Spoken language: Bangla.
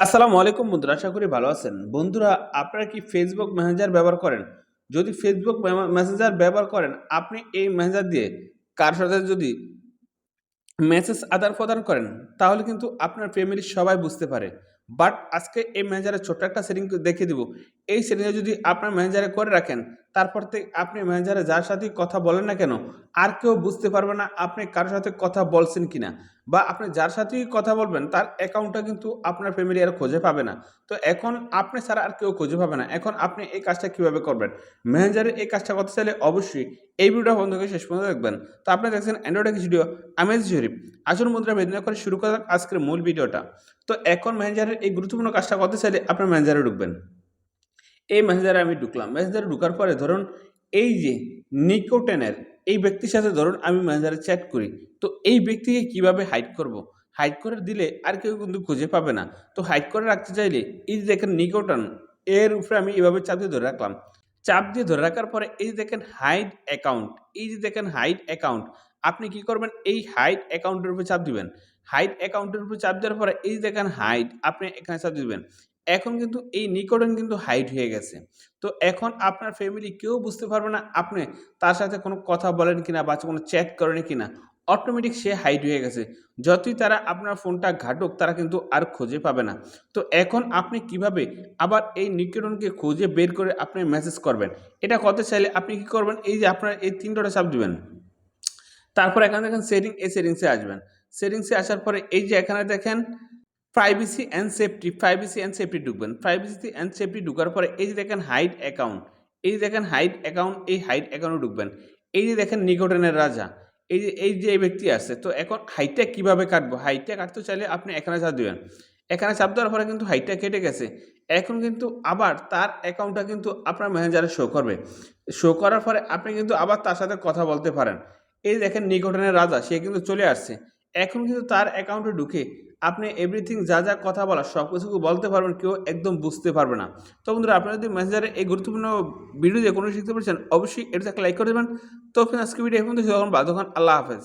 আসসালামু আলাইকুম বন্ধুরা, আশা করি ভালো আছেন। বন্ধুরা, আপনারা কি ফেসবুক মেসেঞ্জার ব্যবহার করেন? যদি ফেসবুক মেসেঞ্জার ব্যবহার করেন, আপনি এই মেসেঞ্জার দিয়ে কার সাথে যদি মেসেজ আদান প্রদান করেন, তাহলে কিন্তু আপনার ফ্যামিলির সবাই বুঝতে পারে। বাট আজকে এই ম্যানেজারের ছোট্ট একটা সেটিং দেখিয়ে দিব। এই সেটিংয়ে যদি আপনার ম্যানেজারে করে রাখেন, তারপর থেকে আপনি ম্যানেজারে যার সাথেই কথা বলেন না কেন, আর কেউ বুঝতে পারবে না আপনি কারোর সাথে কথা বলছেন কিনা। বা আপনি যার সাথেই কথা বলবেন, তার অ্যাকাউন্টটা কিন্তু আপনার ফ্যামিলি আর খুঁজে পাবে না। তো এখন আপনি ছাড়া আর কেউ খুঁজে পাবে না। এখন আপনি এই কাজটা কীভাবে করবেন? ম্যানেজারের এই কাজটা করতে চাইলে অবশ্যই এই ভিডিওটা বন্ধ করে শেষ পর্যন্ত দেখবেন। তো আপনি দেখছেন অ্যান্ড্রয়েড ভিডিও আমেজ শরীফ আসল মুদ্রা বেদনা করে শুরু করা আজকের মূল ভিডিওটা তো এখন ম্যানেজারের এই গুরুত্বপূর্ণ কাজটা করতে চাইলে আপনার ম্যানেজারে ঢুকবেন। এই ম্যানেজারে আমি ঢুকলাম। ম্যানেজারে ঢুকার পরে ধরুন এই যে নিকোটেনের এই ব্যক্তির সাথে ধরুন আমি ম্যানেজারে চ্যাট করি। তো এই ব্যক্তিকে কীভাবে হাইড করব? হাইড করে দিলে আর কেউ কিন্তু খুঁজে পাবে না। তো হাইড করে রাখতে চাইলে এই যে দেখেন নিকোটন এর উপরে আমি এভাবে চাপ দিয়ে ধরে রাখলাম। চাপ দিয়ে ধরে রাখার পরে এই যে দেখেন হাইড অ্যাকাউন্ট এই যে দেখেন হাইড অ্যাকাউন্ট আপনি কি করবেন? এই হাইড অ্যাকাউন্টের উপরে চাপ দিবেন। হাইড অ্যাকাউন্টের উপর চাপ দেওয়ার পরে এই যে দেখেন হাইড আপনি এখানে চাপ দিবেন। এখন কিন্তু এই নিকটন কিন্তু হাইড হয়ে গেছে। তো এখন আপনার ফ্যামিলি কেউ বুঝতে পারবে না, আপনি তার সাথে কোনো কথা বলেন কিনা বা কোনো চ্যাট করেন কিনা। অটোমেটিক সে হাইড হয়ে গেছে। যতই তারা আপনার ফোনটা ঘাটুক, তারা কিন্তু আর খুঁজে পাবে না। তো এখন আপনি কীভাবে আবার এই নিকটনকে খুঁজে বের করে আপনি মেসেজ করবেন? এটা করতে চাইলে আপনি কি করবেন? এই যে আপনার এই তিনটা চাপ দিবেন। তারপর এখানে দেখেন সেটিং এই সেটিংসে আসবেন। সেটিংসে আসার পরে এই যে এখানে দেখেন privacy and safety privacy and safety ঢুকবেন। প্রাইভেসি অ্যান্ড সেফটি ঢুকার পরে এই যে দেখেন হাইড অ্যাকাউন্ট এই যে দেখেন হাইড অ্যাকাউন্ট এই হাইড অ্যাকাউন্টে ঢুকবেন। এই যে দেখেন নিকটনের রাজা এই যে এই যে এই ব্যক্তি আছে, তো এখন হাইটটা কীভাবে কাটবো? হাইটটা কাটতে চাইলে আপনি এখানে চাপ দেবেন। এখানে চাপ দেওয়ার পরে কিন্তু হাইটটা কেটে গেছে। এখন কিন্তু আবার তার অ্যাকাউন্টটা কিন্তু আপনার ম্যানেজারে শো করবে। শো করার পরে আপনি কিন্তু আবার তার সাথে কথা বলতে পারেন। এই দেখেন নিকটনের রাজা, সে কিন্তু চলে আসছে। এখন কিন্তু তার অ্যাকাউন্টে ঢুকে আপনি এভরিথিং যা যা কথা বলা সব কিছু বলতে পারবেন, কেউ একদম বুঝতে পারবে না। তো বন্ধুরা, আপনারা যদি মেসেঞ্জারে এই গুরুত্বপূর্ণ ভিডিও দিয়ে কোনো শিখতে পারছেন, অবশ্যই এটা একটা লাইক করে দেবেন। তো ফ্রেন্ড আজকে ভিডিও এখন তখন বাদ আল্লাহ হাফেজ।